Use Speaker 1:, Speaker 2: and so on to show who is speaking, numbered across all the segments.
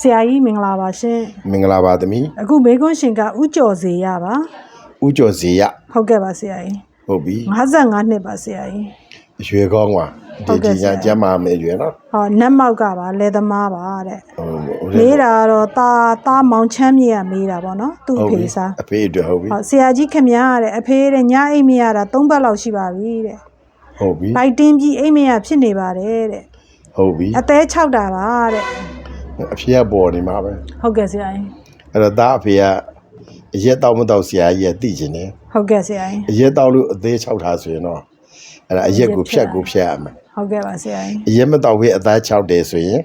Speaker 1: ဆရာကြီးမင်္ဂလာပါရှင်
Speaker 2: မင်္ဂလာပါသမီး
Speaker 1: အခုမေကွန်းရှင်ကဥကျော်စေရပါ
Speaker 2: ဥကျော်ဇေယ
Speaker 1: ဟုတ်ကဲ့ပါဆရာကြီး
Speaker 2: ဟုတ်ပြီ
Speaker 1: 55နှစ်ပါဆရာကြီး
Speaker 2: အရွယ်ကောင်းပါ
Speaker 1: ဟုတ်ကဲ့
Speaker 2: ဒီကြီးညာ
Speaker 1: ဆရာ
Speaker 2: ကျမ်းမာမယ်ရွယ်နော်
Speaker 1: ဟောနတ်မောက်ကပါလဲသမားပါတဲ့
Speaker 2: ဟုတ်ဟုတ်
Speaker 1: မေးတာကတော့ตาตาမောင်ချမ်းမြေကမေးတာပေါ့နော်သူ့အ
Speaker 2: ဟုတ်
Speaker 1: ဖေ
Speaker 2: ပြီ
Speaker 1: စား
Speaker 2: အဖေအတွက်ဟုတ်ပြီ
Speaker 1: ဟောဆရာကြီးခင်ဗျားတဲ့အဖေတဲ့ညအိမ်မရတာ3ပတ်လောက်ရှိပါပြီတဲ့
Speaker 2: ဟုတ်ပြီ
Speaker 1: ဘိုက်တင်းပြီးအိမ်မရဖြစ်နေပါတယ်တဲ့
Speaker 2: ဟုတ်ပြီ
Speaker 1: အသေး6တာပါတဲ့
Speaker 2: အဖေကပေါ်နေမှာပဲ
Speaker 1: ဟုတ်ကဲ့ဆရာကြီး
Speaker 2: အဲ့တော့ဒါအဖေကအရက်တောက်မတောက်ဆရာကြီးကသိကျင်တယ်
Speaker 1: ဟုတ်ကဲ့ဆရာကြီး
Speaker 2: အရက်တောက်လို့အသေး၆ထားဆိုရင်တော့အဲ့ဒါအရက်ကိုဖြတ်ကိုဖြတ်ရမယ်
Speaker 1: ဟုတ်ကဲ့ပါဆရာကြီး
Speaker 2: အရက်မတောက်ဘဲအသား၆တယ်ဆိုရင်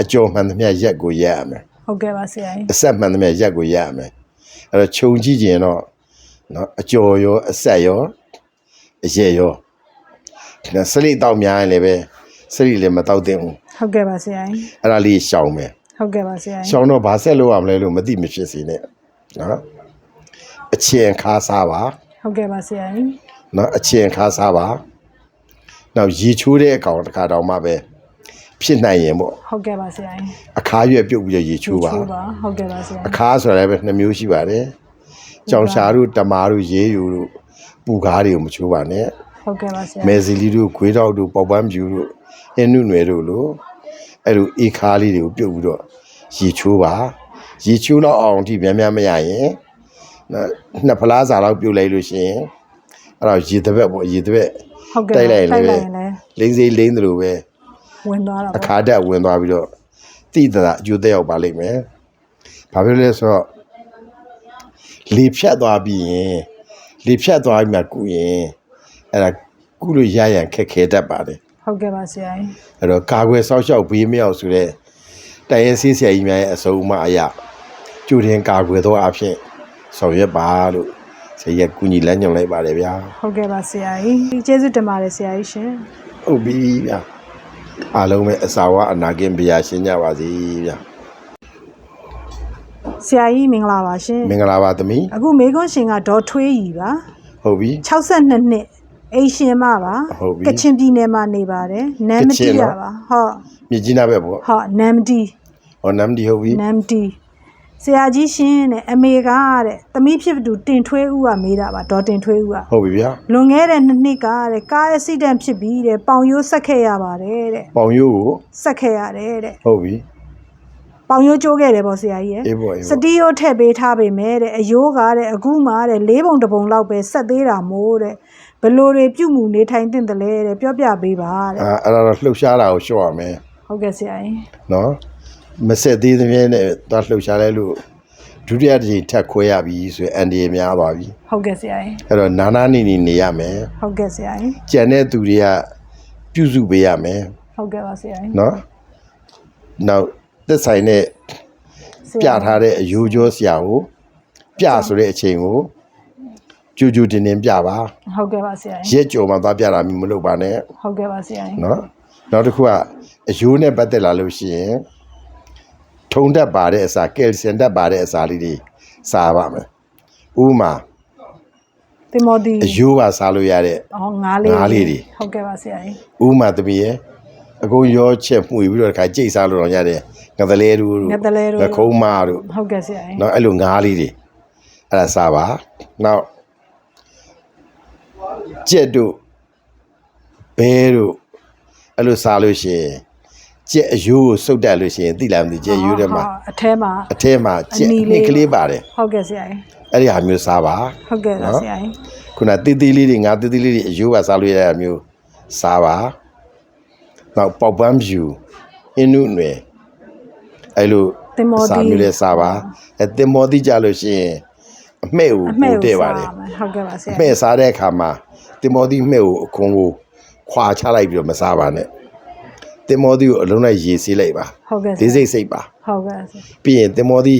Speaker 2: အကျော်မှန်သမျှရက်ကိုရက်ရမယ်
Speaker 1: ဟုတ်ကဲ့ပါဆရာကြီး
Speaker 2: အဆက်မှန်သမျှရက်ကိုရက်ရမယ်အဲ့တော့ခြုံကြည့်ကျင်တော့နော်အကျော်ရောအဆက်ရောအရက်ရောဒါစလိတောက်များရင်လည်းပဲ စလိလည်းမတောက်သင့်ဘူး
Speaker 1: ဟုတ်ကဲ့ပါဆရာကြီး
Speaker 2: အဲ့ဒါလေးရှောင်မယ်
Speaker 1: ဟုတ်ကဲ့ပါဆရာကြီး
Speaker 2: ရှောင်တော့ဘာဆက်လို့ရမလဲလို့မသိမဖြစ်စေနဲ့နော်အချင်းခါစားပါ
Speaker 1: ဟုတ်ကဲ့ပါဆရာကြီး
Speaker 2: နော်အချင်းခါစားပါနောက်ရေချိုးတဲ့အကောင်တစ်ခါတောင်မှပဲဖြစ်နိုင်ရင်ပေါ့
Speaker 1: ဟုတ်ကဲ့ပါဆရာကြီး
Speaker 2: အခါရွက်ပြုတ်ပြီးတော့ရေချိုးပါ
Speaker 1: ချိုးပါဟုတ်ကဲ့ပါဆရာ
Speaker 2: အခါဆိုတာလည်းပဲနှစ်မျိုးရှိပါတယ်ကြောင်ရှာတို့တမာတို့ရေးယူတို့ပူကားတွေကိုမချိုးပါနဲ့
Speaker 1: ဟုတ်ကဲ့ပါဆရာ
Speaker 2: မဲစီလီတို့ခွေးတောက်တို့ပေါက်ပန်းဖြူတို့ အင်းနုနယ်တို့လို့အဲ့လိုအေခါလေးတွေကိုပြုတ်ပြီးတော့ရေချိုးပါရေချိုးတော့အောင်အထိများများမရရင်နော်နှစ်ဖလားစာလောက်ပြုတ်လိုက်လို့ရှိရင်အဲ့တော့ရေတပက်ပေါ့ရေတပက်
Speaker 1: ဟုတ်ကဲ့
Speaker 2: တိုက်လိုက်ရင်
Speaker 1: တိုက်
Speaker 2: လ
Speaker 1: လိုက်
Speaker 2: ည်း
Speaker 1: ရင်လည်း
Speaker 2: လိမ့်စိလိမ့်တယ်လို့ပဲ
Speaker 1: ဝင်သွားတာ
Speaker 2: အ
Speaker 1: ပေါ့
Speaker 2: ခါတက်ဝင်သွားပြီးတော့တိတတာအကျိုးသက်ရောက်ပါလိမ့်မယ်ဘာဖြစ်လဲဆိုတော့လေဖြတ်သွားပြီးရင်လေဖြတ်သွားပြီးမှကုရင်အဲ့ဒါကုလို့ရရန်ခက်ခဲတတ်ပါတယ်
Speaker 1: ဟုတ်ကဲ့ပါဆရာကြီး
Speaker 2: အဲ့တော့ကာကွယ်စောင့်ရှောက်ဘေးမရောက်ဆိုတဲ့တိုင်ရင်ဆေးဆရာကြီးများရဲ့အဆုံးအမအရာကျူတင်ကာကွယ်သောအဖြစ်ဆောင်ရွက်ပါလို့ဆရာကြီးကကုညီလမ်းညွှန်လိုက်ပါတယ်ဗျာ
Speaker 1: ဟုတ်ကဲ့ပါဆရာကြီးကျေးဇူးတင်ပါတယ်ဆရာကြီးရှင်
Speaker 2: ဟုတ်ပြီဗျာအားလုံးပဲအစာဝအနာကင်းဗျာရှင်းကြပါစေဗျာ
Speaker 1: ဆရာကြီးမင်္ဂလာပါရှင်
Speaker 2: မင်္ဂလာပါသမီး
Speaker 1: အခုမေကွန်းရှင်ကဒေါ်ထွေးကြီးပါ
Speaker 2: ဟုတ်ပြီ
Speaker 1: 62နှစ် အိမ်ရှင်မပါ
Speaker 2: ဟုတ်ပြီ
Speaker 1: ကချင်ပြည်နယ်မှာနေပါတယ်နမ်မ
Speaker 2: ကချ
Speaker 1: တီ
Speaker 2: င်
Speaker 1: ရ
Speaker 2: နော်
Speaker 1: ပါဟုတ်
Speaker 2: မြကြီးနားပဲပေါ့
Speaker 1: ဟုတ်နမ်မတီ
Speaker 2: ဟောနမ်ဒီဟုတ်ပြီ
Speaker 1: နမ်တီဆရာကြီးရှင်တဲ့အမေကတဲ့သမီးဖြစ်သူတင်ထွေးဦးကမေးတာပါဒေါ်တင်ထွေးဦးက
Speaker 2: ဟုတ်ပြီဗျာ
Speaker 1: လွန်ခဲ့တဲ့နှစ်နှစ်ကတဲ့ကားအက်ဆီဒန့်ဖြစ်ပြီးတဲ့ပေါင်ရိုးဆက်ခဲ့ရပါတယ်တဲ့
Speaker 2: ပေါင်ရိုးကို
Speaker 1: ဆက်ခဲ့ရတယ်တဲ့
Speaker 2: ဟုတ်ပြီ
Speaker 1: ပေါင်ရိုးကျိုးခဲ့တယ်ပေါ့ဆရာကြီးရဲ့
Speaker 2: အေးပေါ့အေး
Speaker 1: စ
Speaker 2: ပေါ့
Speaker 1: တီးရိုးထည့်ပေးထားပေမဲ့တဲ့အယိုးကတဲ့အခုမှတဲ့လေးပုံတစ်ပုံလောက်ပဲဆက်သေးတာမို့တဲ့ ဘလို့တွေပြုတ်မှုနေထိုင်တင်တယ်လဲတဲ့ပြောပြပေးပါတဲ့
Speaker 2: အာအဲ့ဒါတော့လှုပ်ရှားတာကိုရှော့ရမယ်
Speaker 1: ဟုတ်ကဲ့ဆရာကြီး
Speaker 2: နော်မဆက်သေးသဖြင့်နဲ့သွားလှုပ်ရှားလဲလို့ဒုတိယတစ်ချိန်ထပ်ခွဲရပြီဆိုရင်အန်ဒီရများသွားပြီ
Speaker 1: ဟုတ်ကဲ့ဆရာကြီး
Speaker 2: အဲ့တော့နာနာနေနေနေရမယ်
Speaker 1: ဟုတ်ကဲ့ဆရာကြီး
Speaker 2: ကြံတဲ့သူတွေကပြုစုပေးရမယ်
Speaker 1: ဟုတ်ကဲ့ပါဆရာကြီး
Speaker 2: နော်နောက်သက်ဆိုင်တဲ့
Speaker 1: ဆ
Speaker 2: ပြ
Speaker 1: ရာ
Speaker 2: ထားတဲ့အယူကျော်ဆရာကိုပြဆိုတဲ့အချိန်ကို ကြူကြူတင်တင်ပြပါ
Speaker 1: ဟုတ်ကဲ့ပါဆရာကြီး
Speaker 2: ရက်ကြော်မှသွားပြတာမျိုးမလုပ်ပါနဲ့
Speaker 1: ဟုတ်ကဲ့ပါဆရာကြီး
Speaker 2: နော်နောက်တစ်ခုကအယိုးနဲ့ပတ်သက်လာလို့ရှိရင်ထုံတက်ပါတဲ့အစာကယ်လ်ဆီယမ်တက်ပါတဲ့အစာလေးတွေစားပါမယ်ဥပမာ
Speaker 1: တင်မော်ဒီ
Speaker 2: အယိုးပါစားလို့ရတဲ့
Speaker 1: ဟောငါးလေး
Speaker 2: ငါးလေးတွေ
Speaker 1: ဟုတ်ကဲ့ပါဆရာကြီး
Speaker 2: ဥပမာသမီးရဲ့အကုန်ရောချက်မှုပြီးတော့တစ်ခါကြိတ်စားလို့တော့ရတဲ့ငသလဲတို့
Speaker 1: ငသလဲတို့
Speaker 2: ငခုံးမတို့
Speaker 1: ဟုတ်ကဲ့ဆရာကြီး
Speaker 2: နော်အဲ့လိုငါးလေးတွေအဲ့ဒါစားပါနောက် ကြက်တို့ဘဲတို့အဲ့လိုစားလို့ရှိရင်ကြက်အယိုးကိုစုပ်တက်လို့ရှိရင်သိလားမသိကြက်ရိုးထဲမှာ
Speaker 1: ဟုတ်အထဲမှာ
Speaker 2: အထဲမှာကြက်
Speaker 1: အနီလေး
Speaker 2: နှစ်ကလေးပါတယ်
Speaker 1: ဟုတ်ကဲ့ဆရာကြီး
Speaker 2: အဲ့ဒီဟာမျိုးစားပါ
Speaker 1: ဟုတ်ကဲ့ပါ
Speaker 2: နော်
Speaker 1: ဆရာကြီး
Speaker 2: ခုနတေးသေးလေးတွေငါတေးသေးလေးတွေအယိုးကစားလို့ရတဲ့မျိုးစားပါနောက်ပေါက်ပန်းဖြူအင်းနုနွယ်အဲ့လို
Speaker 1: တင်မော်
Speaker 2: စား
Speaker 1: ဒီ
Speaker 2: မျိုးလဲစားပါအဲတင်မော်တိကြလို့ရှိရင်အမှဲ့ကို
Speaker 1: အမှဲ့
Speaker 2: ပို့
Speaker 1: ကို
Speaker 2: တဲ့ပါတယ်
Speaker 1: စားမယ်ဟုတ်ကဲ့ပါဆရာ
Speaker 2: အမှဲ့စားတဲ့အခါမှာ တင်မော်တိမှဲ့ကိုအခွန်ကိုခွာချလိုက်ပြီးတော့မစားပါနဲ့တင်မော်တိကိုအလုံးလိုက်ရေဆေးလိုက်ပါ
Speaker 1: ဟုတ်ကဲ့ဆ
Speaker 2: လေး
Speaker 1: ရာ
Speaker 2: စိတ်စိတ်ပါ
Speaker 1: ဟုတ်ကဲ့ဆရာ
Speaker 2: ပြီးရင်တင်မော်တိ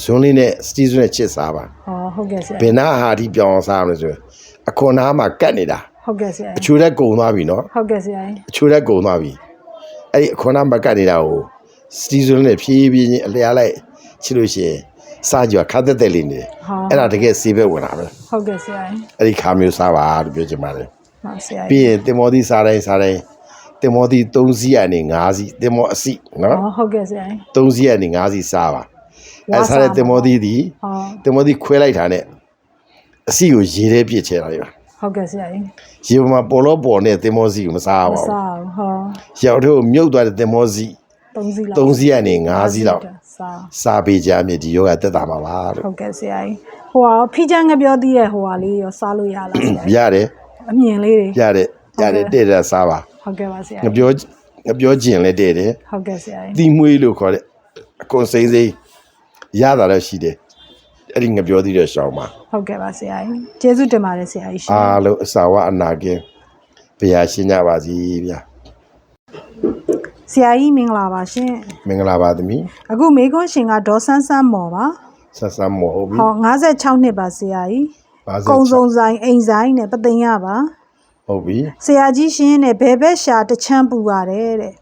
Speaker 2: ဇွန်းလေးနဲ့စတီးဇွန်းနဲ့ချစ်စားပါ
Speaker 1: ဟောဟုတ်ကဲ့ဆရာ
Speaker 2: ဘယ်နာဟာဒီပြောင်းအောင်စားရမလဲဆိုရင်အခွန်နာမှာကတ်နေတာ
Speaker 1: ဟုတ်ကဲ့ဆရာ
Speaker 2: အချိုးတက်ကုံသွားပြီနော်
Speaker 1: ဟုတ်ကဲ့ဆရာကြီး
Speaker 2: အချိုးတက်ကုံသွားပြီအဲ့ဒီအခွန်နာမှာကတ်နေတာကိုစတီးဇွန်းနဲ့ဖြည်းဖြည်းချင်းအလျားလိုက်ချစ်လို့ရှိရင် စားကြခါတက်တက်လေးနေတယ်
Speaker 1: ဟော
Speaker 2: အဲ့ဒါတကယ်စေးပဲဝင်တာပဲ
Speaker 1: ဟုတ်ကဲ့ဆရာကြီး
Speaker 2: အဲ့ဒီခါမျိုးစားပါလို့ပြောချင်ပါတယ်
Speaker 1: ဟုတ်ဆရာ
Speaker 2: ပြီး
Speaker 1: ကြီး
Speaker 2: ရင်တင်မောသီစားတိုင်းစားတိုင်းတင်မောသီး3စီးကနေ5စီးတင်မောအစီနော်
Speaker 1: ဟောဟုတ်ကဲ့ဆရာကြီး
Speaker 2: 3စီးကနေ5စီးစားပါ
Speaker 1: ဝါ
Speaker 2: အဲ
Speaker 1: စား
Speaker 2: စားတဲ့တင်မောသီးဒီ
Speaker 1: ဟော
Speaker 2: တင်မောသီးခွဲလိုက်တာနဲ့အစီကိုရေထဲပြစ်ချတာလေပါ
Speaker 1: ဟုတ်ကဲ့ဆရာကြီး
Speaker 2: ရေပေါ်မှာပေါ်လို့ပေါ်နေတဲ့တင်မောစီကိုမစား
Speaker 1: မ
Speaker 2: ပါဘူး
Speaker 1: စားဘူးဟော
Speaker 2: ရောက်တော့မြုပ်သွားတဲ့တင်မောစီ
Speaker 1: 3စီးလောက်
Speaker 2: 3စီးကနေ5စီးလောက်
Speaker 1: စား
Speaker 2: စားပေးကြမြစ်ဒီယောဂတက်တာမှာပါလို့
Speaker 1: ဟုတ်ကဲ့ဆရာကြီးဟိုဟာဖီချန်ငပြောသေးရဲ့ဟိုဟာလေးရောစားလို့ရလားဆရာကြီး
Speaker 2: ရတယ်
Speaker 1: အမြင်လေးတွေ
Speaker 2: ရတယ်ရတယ်တဲ့တဲ့စားပါ
Speaker 1: ဟုတ်ကဲ့ပါဆရာ
Speaker 2: ငပြောငပြောကျင်လဲတဲ့တယ်
Speaker 1: ဟုတ်ကဲ့ဆရာကြီး
Speaker 2: တီမွေးလို့ခေါ်တဲ့အကွန်စိမ့်စိမ့်ရတာလည်းရှိတယ်အဲ့ဒီငပြောသေးတဲ့ရှောင်းမှာ
Speaker 1: ဟုတ်ကဲ့ပါဆရာကြီးကျေးဇူးတင်ပါတယ်ဆရာကြီးရှင်
Speaker 2: အားလုံးအစာဝအနာကင်းဘုရားရှင်ကြပါစီဗျာ
Speaker 1: ဆရာကြီးမင်္ဂလာပါရှင်
Speaker 2: မင်္ဂလာပါသမီး
Speaker 1: အခုမေခွန်းရှင်ကဒေါ်ဆန်းဆန်းမော်ပါ
Speaker 2: ဆက်ဆမ်းမော်ဟုတ်ပြီ
Speaker 1: ဟော56နှစ်ပါဆရာကြီး
Speaker 2: 56
Speaker 1: ကုံစုံဆိုင်အိမ်ဆိုင်နဲ့ပသိမ်ရပါ
Speaker 2: ဟုတ်ပြီ
Speaker 1: ဆရာကြီးရှင်နဲ့ဘယ်ဘက်ရှာတစ်ချမ်းပူပါတယ်တဲ့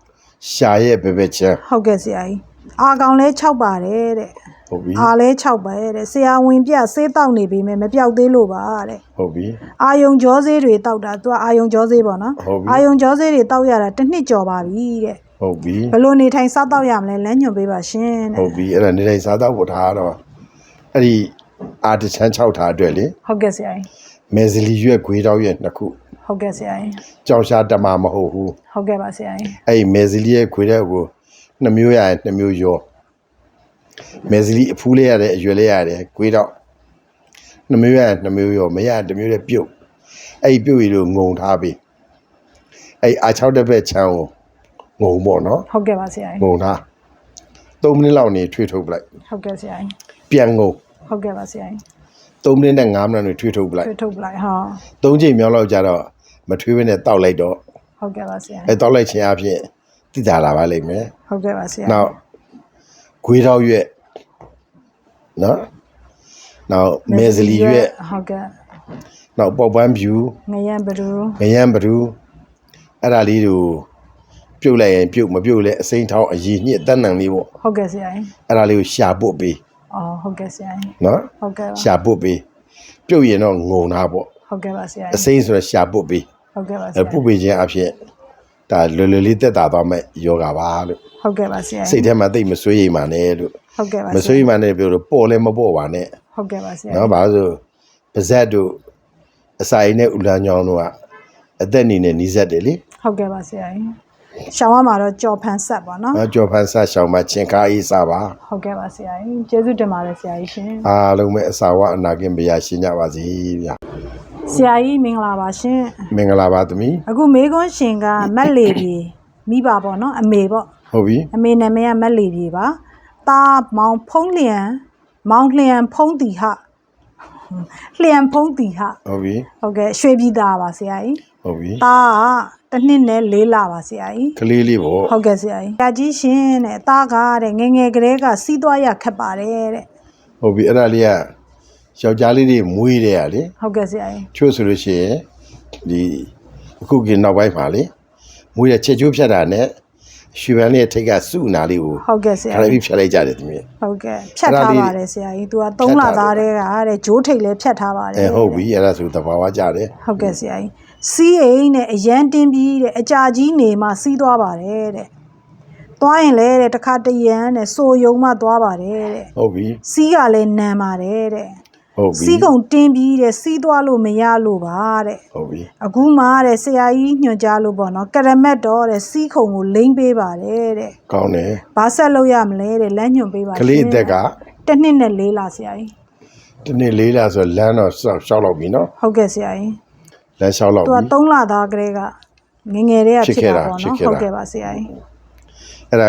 Speaker 2: ရှာရဲ့ဘယ်ဘက်ချမ်း
Speaker 1: ဟုတ်ကဲ့ဆရာကြီးအာကောင်လဲ6ပါတယ်တဲ့
Speaker 2: ဟုတ်ပြီ
Speaker 1: အာလဲ6ပါတဲ့ဆရာဝင်ပြဆေးတောက်နေပြီမဲ့မပြောက်သေးလို့ပါတဲ့
Speaker 2: ဟုတ်ပြီ
Speaker 1: အာယုံကြောဆေးတွေတောက်တာသူကအာယုံကြောဆေးပေါ့နော်
Speaker 2: ဟုတ်ပြီ
Speaker 1: အာယုံကြောဆေးတွေတောက်ရတာတစ်နှစ်ကျော်ပါပြီတဲ့
Speaker 2: ဟုတ်ပြီ
Speaker 1: ဘယ်လိုနေထိုင်စားတောက်ရမလဲလမ်းညွှန်ပေးပါရှင်တဲ့
Speaker 2: ဟုတ်ပြီအဲ့ဒါနေတိုင်းစားတော့ဖို့ထားတော့အဲ့ဒီအာတချမ်း6ထားအတွက်လေ
Speaker 1: ဟုတ်ကဲ့ဆရာကြီး
Speaker 2: မေဇလီရွက်ခွေးတောက်ရွက်နှစ်ခု
Speaker 1: ဟုတ်ကဲ့ဆရာကြီး
Speaker 2: ကြောင်ရှာတမမဟုတ်ဘူး
Speaker 1: ဟုတ်ကဲ့ပါဆရာကြီး
Speaker 2: အဲ့ဒီမေဇလီရဲ့ခွေတဲ့ကိုနှစ်မျိုးရရင်နှစ်မျိုးရောမေဇလီအဖူးလေးရတယ်အရွယ်လေးရတယ်ခွေးတော့နှစ်မျိုးရရင်နှစ်မျိုးရောမရရင်တစ်မျိုးလေးပြုတ်အဲ့ဒီပြုတ်ရလို့ငုံထားပြီအဲ့ဒီအာ6တစ်ဘက်ချမ်းကို ငုံပေါ့နော်
Speaker 1: ဟုတ်ကဲ့ပါဆရာကြီး
Speaker 2: ငုံထား3မိနစ်လောက်နေထွေးထုတ်ပလိုက်
Speaker 1: ဟုတ်ကဲ့ဆရာကြီး
Speaker 2: ပြန်ငုံ
Speaker 1: ဟုတ်ကဲ့ပါဆရာကြီး
Speaker 2: 3မိနစ်နဲ့5မိနစ်နေထွေးထုတ်ပလိုက်
Speaker 1: ထွေးထုတ်ပလိုက်ဟာ
Speaker 2: သုံးချိန်မြောက်လောက်ကြတော့မထွေးဘဲနဲ့တောက်လိုက်တော့
Speaker 1: ဟုတ်ကဲ့ပါဆရာ
Speaker 2: အဲတောက်လိုက်ခြင်းအပြင်တိတာလာပါလိမ့်မယ်
Speaker 1: ဟုတ်ကဲ့ပါဆရာ။
Speaker 2: နောက်ဂွေးတော့ရွက်နော်နောက်မေဇလီရွက်
Speaker 1: ဟုတ်ကဲ့
Speaker 2: နောက်ပေါက်ပန်းဖြူ
Speaker 1: ငရံဘဒူ
Speaker 2: ငရမ်းပဒူအဲ့ဒါလေးတို့ ပြုတ်လိုက်ရင်ပြုတ်မပြုတ်လဲအစိမ့်ထောင်းအည်ညစ်တန်းနံလေးပေါ့
Speaker 1: ဟုတ်ကဲ့ဆရာကြီး
Speaker 2: အဲ့ဒါလေးကိုရှာပုတ်ပေး
Speaker 1: အော်ဟုတ်ကဲ့ဆရာကြီး
Speaker 2: နော်
Speaker 1: ဟုတ်ကဲ့ပါ
Speaker 2: ရှာပုတ်ပေးပြုတ်ရင်တော့ငုံတာပေါ့
Speaker 1: ဟုတ်ကဲ့ပါဆရာ
Speaker 2: အ
Speaker 1: ကြီး
Speaker 2: စိမ့်ဆိုတော့ရှာပုတ်ပေး
Speaker 1: ဟုတ်ကဲ့ပါဆ
Speaker 2: အဲ
Speaker 1: ရာ
Speaker 2: ပုတ်ပေးခြင်းအဖြစ်ဒါလွယ်လွယ်လေးတက်တာသွားမဲ့ယောဂပါလို့
Speaker 1: ဟုတ်ကဲ့ပါဆရာ
Speaker 2: စိတ်ထဲမှာတိတ်မဆွေးရိမ်ပါနဲ့လို့
Speaker 1: ဟုတ်ကဲ့ပါ
Speaker 2: မဆွေးရိမ်ပါနဲ့ပြောလို့ပေါ်လဲမပေါ်ပါနဲ့
Speaker 1: ဟုတ်ကဲ့ပါဆရာ
Speaker 2: နော်ဘာလို့ဆိုပါဇက်တို့အစာရည်နဲ့ဥလာညောင်းတို့ကအသက်နေနဲ့နီးစပ်တယ်လေ
Speaker 1: ဟုတ်ကဲ့ပါဆရာကြီး ရှောင်းရမှာတော့ကြော်ဖန်ဆက်ပါနော်
Speaker 2: နော်ကြော်ဖန်ဆတ်ရှောင်းမှာချင်းကားအေးစားပါ
Speaker 1: ဟုတ်ကဲ့ပါဆရာကြီးကျေးဇူးတင်ပါတယ်ဆရာကြီးရှင်
Speaker 2: အားလုံးပဲအစာဝအနာကင်းဘုရားရှင်ကြပါစေဗျာ
Speaker 1: ဆရာကြီးမင်္ဂလာပါရှင်
Speaker 2: မင်္ဂလာပါသမီး
Speaker 1: အခုမေခွန်းရှင်ကမက်လေပြေမိပါပေါ့နော်အမေပေါ့
Speaker 2: ဟုတ်ပြီ
Speaker 1: အမေနာမည်ကမက်လေပြေပါတာမောင်ဖုံးလျံမောင်လျံဖုံးတီဟလျံဖုံးတီဟ
Speaker 2: ဟုတ်ပြီ
Speaker 1: ဟုတ်ကဲ့ရွှေပြည်သားပါဆရာကြီး
Speaker 2: ဟုတ်ပြီ
Speaker 1: တာက တစ်နှစ်နဲ့လေးလပါဆရာကြီး
Speaker 2: ကလေးလေးပေါ့
Speaker 1: ဟုတ်ကဲ့ဆရာကြီး။ကြာကြီးရှင်တဲ့အသားကားတဲ့ငယ်ငယ်ကလေးကစီးသွားရခက်ပါတယ်တဲ့
Speaker 2: ဟုတ်ပြီအဲ့ဒါလေးကယောက်ျားလေးတွေမွေးတယ်ရလေ။
Speaker 1: ဟုတ်ကဲ့ဆရာကြီး
Speaker 2: ချို့ဆိုလို့ရှိရင်ဒီအခုကနောက်ပိုင်းမှာလေမွေးတဲ့ချက်ချိုးဖြတ်တာနဲ့ရွှေပန်းလေးရဲ့ထိတ်ကစုနာလေးကို။
Speaker 1: ဟုတ်ကဲ့ဆရာ
Speaker 2: ခါလေး
Speaker 1: ကြီး
Speaker 2: ဖြတ်လိုက်ကြတယ်သမီး။
Speaker 1: ဟုတ်ကဲ့ဖြတ်ထားပါတယ်ဆရာကြီး။ तू က3လသားတည်းကတဲ့ဂျိုးထိတ်လည်းဖြတ်ထားပါတယ်
Speaker 2: အဲဟုတ်ပြီအဲ့ဒါဆိုသဘာဝကြတယ်။
Speaker 1: ဟုတ်ကဲ့ဆရာကြီး။ စီးအိမ်နဲ့အရန်တင်းပြီးတဲ့အကြာကြီးနေမှစီးသွားပါတယ်တဲ့။သွားရင်လည်းတဲ့တစ်ခါတရံတဲ့စိုးယုံမှသွားပါတယ်တဲ့
Speaker 2: ဟုတ်ပြီ။
Speaker 1: စီးကလည်းနံပါတယ်တဲ့
Speaker 2: ဟုတ်။ပြီ
Speaker 1: စီးကုံတင်းပြီးတဲ့စီးသွားလို့မရလို့ပါတဲ့
Speaker 2: ဟုတ်ပြီ
Speaker 1: အခုမှတဲ့ဆရာကြီးညွှန်ကြားလို့ပေါ့နော်ကရမက်တော့တဲ့စီးခုံကိုလိမ့်ပေးပါတယ်တဲ့
Speaker 2: ကောင်းတယ်
Speaker 1: ဘာဆက်လုပ်ရမလဲတဲ့လမ်းညွှန်ပေးပါ
Speaker 2: ကလေးအသက်က
Speaker 1: တစ်နှစ်နဲ့လေးလားဆရာကြီး
Speaker 2: ဒီနေ့လေးလားဆိုလမ်းတော့ရှောက်ရှောက်လောက်ပြီနော်
Speaker 1: ဟုတ်ကဲ့ဆရာကြီး
Speaker 2: လမ်းရှောက်လောက်
Speaker 1: သူ
Speaker 2: ပြီ
Speaker 1: က3လသားကလေးကငယ်ငယ်လေးက
Speaker 2: ဖြစ်
Speaker 1: ဖြစ်
Speaker 2: ခဲ့
Speaker 1: တာ
Speaker 2: တာ
Speaker 1: ပေါ့
Speaker 2: ဖြစ်
Speaker 1: နော်
Speaker 2: ခဲ့တာ
Speaker 1: ဟုတ်ကဲ့ပါဆရာကြီး
Speaker 2: အဲ့ဒါ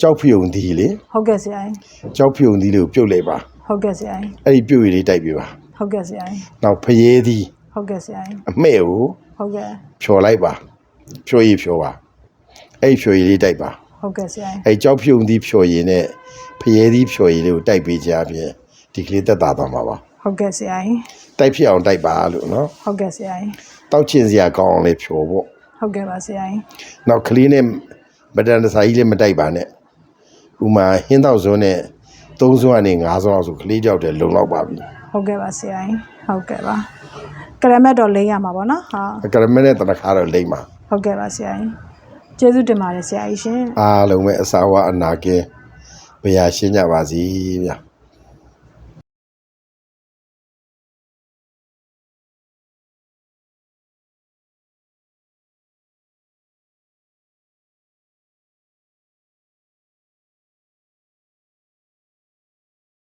Speaker 2: ကြောက်ဖြုံသီးလေ
Speaker 1: ဟုတ်ကဲ့ဆရာကြီး
Speaker 2: ကြောက်ဖြုံသီးလေးကိုပြုတ်လိုက်ပါ
Speaker 1: ဟုတ်ကဲ့ဆရာကြီး
Speaker 2: အဲ့ဒီပြုတ်ရည်လေးတိုက်ပြပါ
Speaker 1: ဟုတ်ကဲ့ဆရာကြီး
Speaker 2: နောက်ဖရဲသီး
Speaker 1: ဟုတ်ကဲ့ဆရာကြီး
Speaker 2: အမှဲ့ကို
Speaker 1: ဟုတ်ကဲ့
Speaker 2: ဖြော်လိုက်ပါဖြော်ရည်ဖြော်ပါအဲ့ဒီဖြော်ရည်လေးတိုက်ပါ
Speaker 1: ဟုတ်ကဲ့ဆရာကြီး
Speaker 2: အဲ့ဒီကြောက်ဖြုံသီးဖြော်ရည်နဲ့ဖရဲသီးဖြော်ရည်လေးကိုတိုက်ပေးကြဖြင့်ဒီကလေးသက်သာသွားမှာပါ
Speaker 1: ဟုတ်ကဲ့ဆရာကြီး
Speaker 2: တိုက်ဖြစ်အောင်တိုက်ပါလို့နော်
Speaker 1: ဟုတ်ကဲ့ဆရာကြီး
Speaker 2: တောက်ချင်စရာကောင်းအောင်လေးဖြော်ပေါ့
Speaker 1: ဟုတ်ကဲ့ပါဆရာကြီး
Speaker 2: နောက်ကလေးနဲ့မတန်တဆာကြီးလည်းမတိုက်ပါနဲ့ဥမာဟင်းတော့စွန်းနဲ့သုံးစွန်းကနေငါးစွန်းလောက်ဆိုကလေးကြောက်တယ်လုံလောက်ပါပြီ
Speaker 1: ဟုတ်ကဲ့ပါဆရာကြီးဟုတ်ကဲ့ပါကရမက်တော့လိမ့်ရမှာပေါ့နော်ဟာ
Speaker 2: ကရမနဲ့တနခါတော့လိမ့်ပါ
Speaker 1: ဟုတ်ကဲ့ပါဆရာကြီးကျေးဇူးတင်ပါတယ်ဆရာကြီးရှင်
Speaker 2: အားလုံးပဲအစာဝအနာကဲဘုရားရှင်းကြပါစီဗျာ